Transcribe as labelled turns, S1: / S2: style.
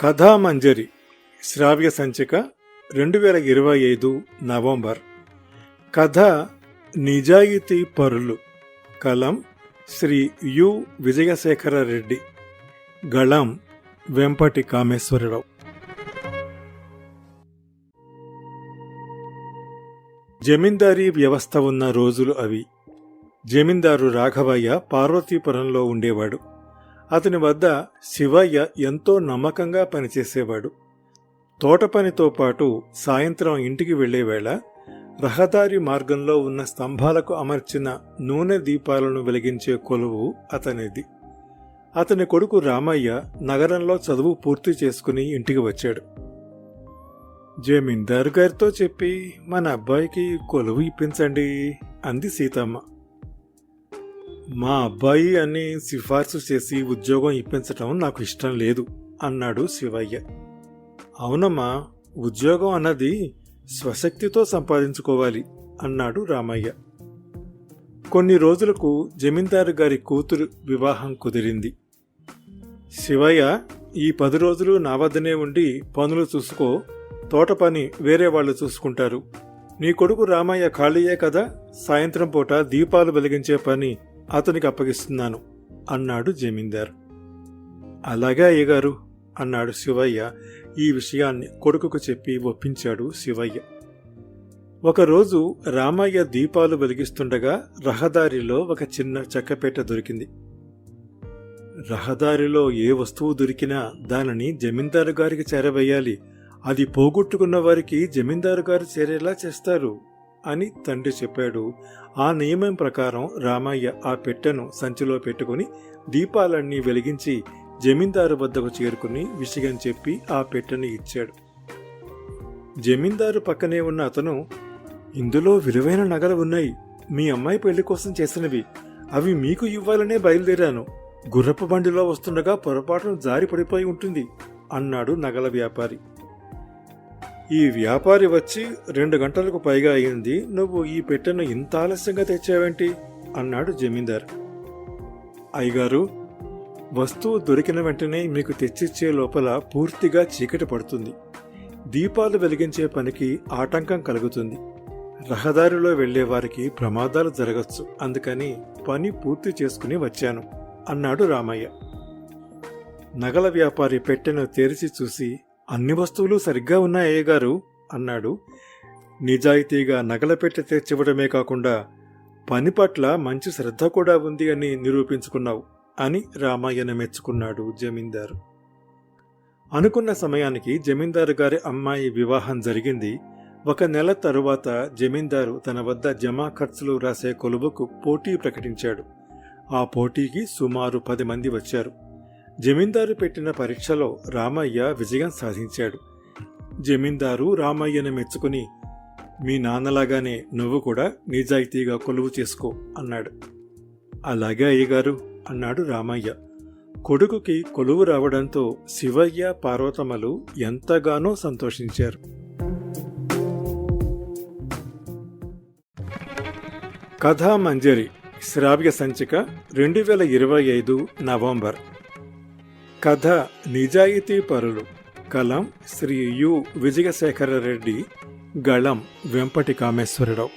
S1: కథామంజరి శ్రావ్య సంచిక రెండు వేల ఇరవై ఐదు నవంబర్. కథ నిజాయితీ పరులు. కలం శ్రీ యు. విజయశేఖర రెడ్డి గళం వెంపటి కామేశ్వరరావు. జమీందారీ వ్యవస్థ ఉన్న రోజులు అవి. జమీందారు రాఘవయ్య పార్వతీపురంలో ఉండేవాడు. అతని వద్ద శివయ్య ఎంతో నమ్మకంగా పనిచేసేవాడు. తోట పనితో పాటు సాయంత్రం ఇంటికి వెళ్ళేవేళ రహదారి మార్గంలో ఉన్న స్తంభాలకు అమర్చిన నూనె దీపాలను వెలిగించే కొలువు అతనిది. అతని కొడుకు రామయ్య నగరంలో చదువు పూర్తి చేసుకుని ఇంటికి వచ్చాడు. జమీందారు గారితో చెప్పి మన అబ్బాయికి కొలువు ఇప్పించండి అంది సీతమ్మ. మా అబ్బాయి అని సిఫార్సు చేసి ఉద్యోగం ఇప్పించటం నాకు ఇష్టం లేదు అన్నాడు శివయ్య. అవునమ్మా ఉద్యోగం అన్నది స్వశక్తితో సంపాదించుకోవాలి అన్నాడు రామయ్య. కొన్ని రోజులకు జమీందారు గారి కూతురు వివాహం కుదిరింది. శివయ్య ఈ పది రోజులు నా వద్దనే ఉండి పనులు చూసుకో తోట పని వేరే వాళ్ళు చూసుకుంటారు. నీ కొడుకు రామయ్య ఖాళీయే కదా సాయంత్రం పూట దీపాలు వెలిగించే పని అతనికి అప్పగిస్తున్నాను అన్నాడు జమీందార్. అలాగే అయ్యగారు అన్నాడు శివయ్య. ఈ విషయాన్ని కొడుకుకు చెప్పి ఒప్పించాడు శివయ్య. ఒకరోజు రామయ్య దీపాలు వెలిగిస్తుండగా రహదారిలో ఒక చిన్న చెక్కపేట దొరికింది. రహదారిలో ఏ వస్తువు దొరికినా దానిని జమీందారు గారికి చేరవేయాలి. అది పోగొట్టుకున్న వారికి జమీందారు గారు చేరేలా చేస్తారు. అని తండ్రి చెప్పాడు. ఆ నియమం ప్రకారం రామయ్య ఆ పెట్టెను సంచిలో పెట్టుకుని దీపాలన్నీ వెలిగించి జమీందారు వద్దకు చేరుకుని విషయం చెప్పి ఆ పెట్టెను ఇచ్చాడు. జమీందారు పక్కనే ఉన్న అతను ఇందులో విలువైన నగలు ఉన్నాయి. మీ అమ్మాయి పెళ్ళి కోసం చేసినవి. అవి మీకు ఇవ్వాలనే బయలుదేరాను. గుర్రపు బండిలో వస్తుండగా పొరపాటున జారి పడిపోయి ఉంటుంది అన్నాడు నగల వ్యాపారి. ఈ వ్యాపారి వచ్చి రెండు గంటలకు పైగా అయింది. నువ్వు ఈ పెట్టెను ఇంత ఆలస్యంగా తెచ్చావేంటి? అన్నాడు జమీందార్. అయ్యగారు వస్తువు దొరికిన వెంటనే మీకు తెచ్చిచ్చే లోపల పూర్తిగా చీకటి పడుతుంది. దీపాలు వెలిగించే పనికి ఆటంకం కలుగుతుంది. రహదారిలో వెళ్ళే వారికి ప్రమాదాలు జరగచ్చు. అందుకని పని పూర్తి చేసుకుని వచ్చాను అన్నాడు రామయ్య. నగల వ్యాపారి పెట్టెను తెరిచి చూసి అన్ని వస్తువులు సరిగ్గా ఉన్నాయే గారు? అన్నాడు. నిజాయితీగా నగలపెట్టి తెచ్చివ్వడమే కాకుండా పని పట్ల మంచి శ్రద్ధ కూడా ఉంది అని నిరూపించుకున్నావు అని రామయ్యను మెచ్చుకున్నాడు జమీందారు. అనుకున్న సమయానికి జమీందారు గారి అమ్మాయి వివాహం జరిగింది. ఒక నెల తరువాత జమీందారు తన వద్ద జమా ఖర్చులు రాసే కొలువుకు పోటీ ప్రకటించాడు. ఆ పోటీకి సుమారు పది మంది వచ్చారు. జమీందారు పెట్టిన పరీక్షలో రామయ్య విజయం సాధించాడు. జమీందారు రామయ్యను మెచ్చుకుని మీ నాన్నలాగానే నువ్వు కూడా నిజాయితీగా కొలువు చేసుకో అన్నాడు. అలాగే అయ్యగారు అన్నాడు రామయ్య. కొడుకుకి కొలువు రావడంతో శివయ్య పార్వతమ్మలు ఎంతగానో సంతోషించారు. కథామంజరి శ్రావ్య సంచిక రెండు వేల ఇరవై ఐదు నవంబర్. కథ నిజాయితీ పరులు. కలం శ్రీ యు. విజయశేఖర రెడ్డి గళం వెంపటి కామేశ్వరరావు.